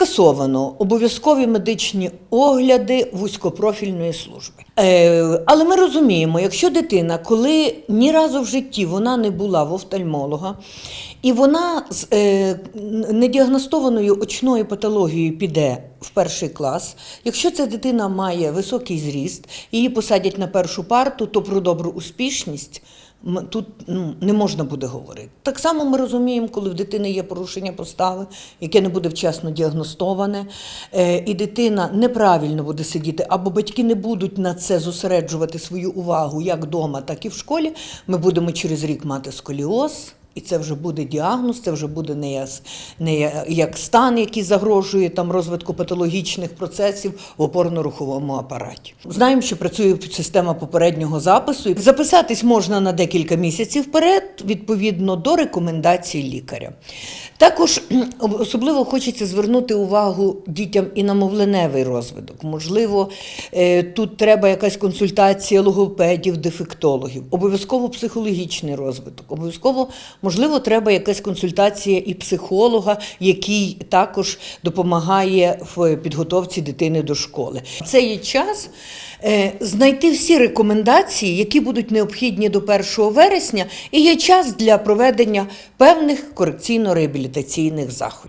скасовано обов'язкові медичні огляди вузькопрофільної служби. Е, але ми розуміємо, якщо дитина, коли ні разу в житті вона не була в офтальмолога, і вона з е, недіагностованою очною патологією піде в перший клас, якщо ця дитина має високий зріст, її посадять на першу парту, то про добру успішність тут ну, не можна буде говорити. Так само ми розуміємо, коли в дитини є порушення постави, яке не буде вчасно діагностоване, е, і дитина неправильно буде сидіти, або батьки не будуть на це зосереджувати свою увагу як вдома, так і в школі. Ми будемо через рік мати сколіоз. І це вже буде діагноз, це вже буде не як, не як стан, який загрожує там розвитку патологічних процесів в опорно-руховому апараті. Знаємо, що працює система попереднього запису. Записатись можна на декілька місяців вперед, відповідно до рекомендацій лікаря. Також особливо хочеться звернути увагу дітям і на мовленевий розвиток. Можливо, е, тут треба якась консультація логопедів, дефектологів, обов'язково психологічний розвиток, обов'язково, можливо, треба якась консультація і психолога, який також допомагає в підготовці дитини до школи. Це є час е, знайти всі рекомендації, які будуть необхідні до 1 вересня, і є час для проведення певних корекційно-реабілітаційних заходів.